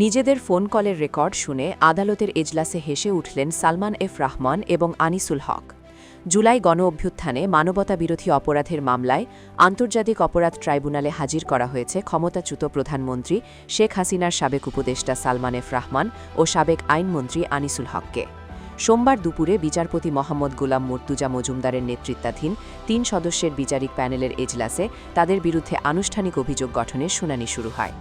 নিজেদের ফোন কলের রেকর্ড শুনে আদালতের এজলাসে হেসে উঠলেন সালমান এফ রহমান এবং আনিসুল হক। জুলাই গণ অভ্যুত্থানে মানবতা বিরোধী অপরাধের মামলায় আন্তর্জাতিক অপরাধ ট্রাইব্যুনালে হাজির করা হয়েছে ক্ষমতাচ্যুত প্রধানমন্ত্রী শেখ হাসিনার সাবেক উপদেষ্টা সালমান এফ রহমান ও সাবেক আইনমন্ত্রী আনিসুল হককে। সোমবার দুপুরে বিচারপতি মোহাম্মদ গোলাম মুর্তুজা মজুমদারের নেতৃত্বাধীন তিন সদস্যের বিচারিক প্যানেলের এজলাসে তাদের বিরুদ্ধে আনুষ্ঠানিক অভিযোগ গঠনের শুনানি শুরু হয়।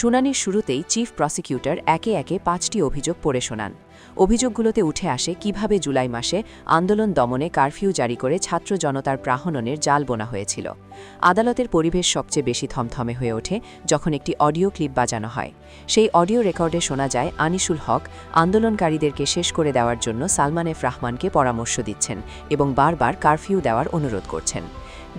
শুনানির শুরুতেই চিফ প্রসিকিউটর একে একে পাঁচটি অভিযোগ পড়ে শোনান। অভিযোগগুলোতে উঠে আসে কীভাবে জুলাই মাসে আন্দোলন দমনে কারফিউ জারি করে ছাত্র জনতার প্রাহননের জাল বোনা হয়েছিল। আদালতের পরিবেশ সবচেয়ে বেশি থমথমে হয়ে ওঠে যখন একটি অডিও ক্লিপ বাজানো হয়। সেই অডিও রেকর্ডে শোনা যায়, আনিসুল হক আন্দোলনকারীদেরকে শেষ করে দেওয়ার জন্য সালমান এফ রহমানকে পরামর্শ দিচ্ছেন এবং বারবার কারফিউ দেওয়ার অনুরোধ করছেন।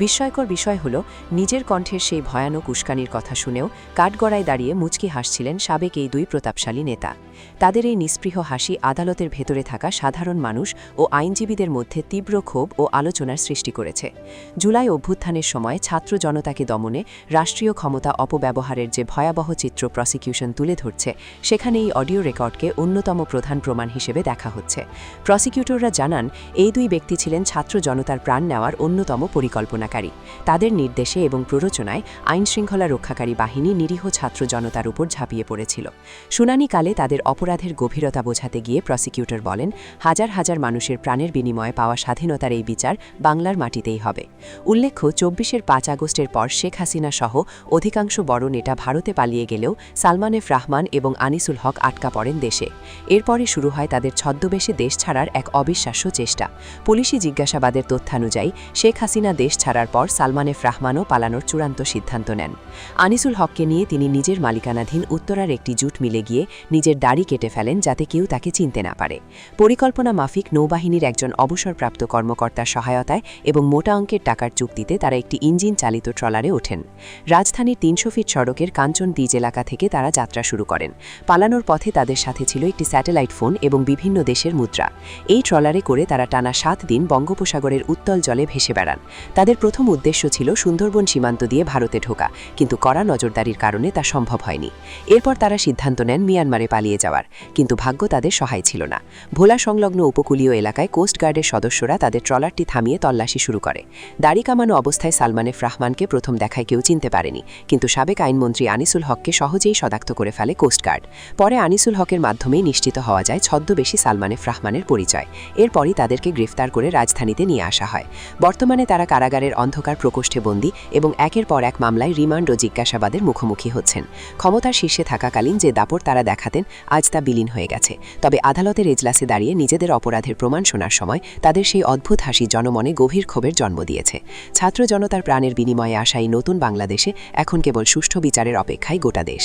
বিস্ময়কর বিষয় হল, নিজের কণ্ঠের সেই ভয়ানক উস্কানির কথা শুনেও কাঠগড়ায় দাঁড়িয়ে মুচকি হাসছিলেন সাবেক এই দুই প্রতাপশালী নেতা। তাদের এই নিস্পৃহ হাসি আদালতের ভেতরে থাকা সাধারণ মানুষ ও আইনজীবীদের মধ্যে তীব্র ক্ষোভ ও আলোচনার সৃষ্টি করেছে। জুলাই অভ্যুত্থানের সময় ছাত্র জনতাকে দমনে রাষ্ট্রীয় ক্ষমতা অপব্যবহারের যে ভয়াবহ চিত্র প্রসিকিউশন তুলে ধরছে, সেখানে এই অডিও রেকর্ডকে অন্যতম প্রধান প্রমাণ হিসেবে দেখা হচ্ছে। প্রসিকিউটররা জানান, এই দুই ব্যক্তি ছিলেন ছাত্র জনতার প্রাণ নেওয়ার অন্যতম পরিকল্পনাকারী তাদের নির্দেশে এবং প্ররোচনায় আইনশৃঙ্খলা রক্ষাকারী বাহিনী নিরীহ ছাত্র জনতার উপর ঝাঁপিয়ে পড়েছিল। শুনানিকালে তাদের অপরাধের গভীরতা বোঝাতে গিয়ে প্রসিকিউটর বলেন, হাজার হাজার মানুষের প্রাণের বিনিময়ে পাওয়া স্বাধীনতার এই বিচার বাংলার মাটিতেই হবে। উল্লেখ্য, চব্বিশের পাঁচ আগস্টের পর শেখ হাসিনা সহ অধিকাংশ বড় নেতা ভারতে পালিয়ে গেলেও সালমান এফ রাহমান এবং আনিসুল হক আটকা পড়েন দেশে। এরপরে শুরু হয় তাদের ছদ্মবেশে দেশ ছাড়ার এক অবিশ্বাস্য চেষ্টা। পুলিশি জিজ্ঞাসাবাদের তথ্যানুযায়ী শেখ হাসিনা দেশ ছাড়ার পর সালমান এফ রাহমানও পালানোর চূড়ান্ত সিদ্ধান্ত নেন। আনিসুল হককে নিয়ে তিনি নিজের মালিকানাধীন উত্তরার একটি জুট মিলে গিয়ে নিজের দাড়ি কেটে ফেলেন যাতে কেউ তাকে চিনতে না পারে। পরিকল্পনা মাফিক নৌবাহিনীর একজন অবসরপ্রাপ্ত কর্মকর্তার সহায়তায় এবং মোটা অঙ্কের টাকার চুক্তিতে তারা একটি ইঞ্জিন চালিত ট্রলারে ওঠেন। রাজধানীর তিনশো ফিট সড়কের কাঞ্চন দ্বীজ এলাকা থেকে তারা যাত্রা শুরু করেন। পালানোর পথে তাদের সাথে ছিল একটি স্যাটেলাইট ফোন এবং বিভিন্ন দেশের মুদ্রা। এই ট্রলারে করে তারা টানা সাত দিন বঙ্গোপসাগরের উত্তল জলে ভেসে বেড়ান। তাদের প্রথম উদ্দেশ্য ছিল সুন্দরবন সীমান্ত দিয়ে ভারতে ঢোকা, কিন্তু কড়া নজরদারির কারণে তা সম্ভব হয়নি। এরপর তারা সিদ্ধান্ত নেন মিয়ানমারে পালিয়ে যাওয়ার, কিন্তু ভাগ্য তাদের সহায় ছিল না। ভোলা সংলগ্ন উপকূলীয় এলাকায় কোস্টগার্ডের সদস্যরা তাদের ট্রলারটি থামিয়ে তল্লাশি শুরু করে। দাড়ি কামানো অবস্থায় সালমানে এফ রাহমানকে প্রথম দেখায় কেউ চিনতে পারেনি, কিন্তু সাবেক আইনমন্ত্রী আনিসুল হককে সহজেই শনাক্ত করে ফেলে কোস্টগার্ড পরে আনিসুল হকের মাধ্যমেই নিশ্চিত হওয়া যায় ছদ্মবেশী সালমানে ফ্রাহমানের পরিচয়। এরপরই তাদেরকে গ্রেফতার করে রাজধানীতে নিয়ে আসা হয়। বর্তমানে তারা কারাগারের অন্ধকার প্রকোষ্ঠে বন্দী এবং একের পর এক মামলায় রিমান্ড ও জিজ্ঞাসাবাদের মুখোমুখি হচ্ছেন। ক্ষমতার শীর্ষে থাকাকালীন যে দাপট তারা দেখাতেন, আজ তা বিলীন হয়ে গেছে। তবে আদালতের এজলাসে দাঁড়িয়ে নিজেদের অপরাধের প্রমাণ শোনার সময় তাদের সেই অদ্ভুত হাসি জনমনে গভীর ক্ষোভের জন্ম দিয়েছে। ছাত্র জনতার প্রাণের বিনিময়ে আসা এই নতুন বাংলাদেশে এখন কেবল সুষ্ঠু বিচারের অপেক্ষায় গোটা দেশ।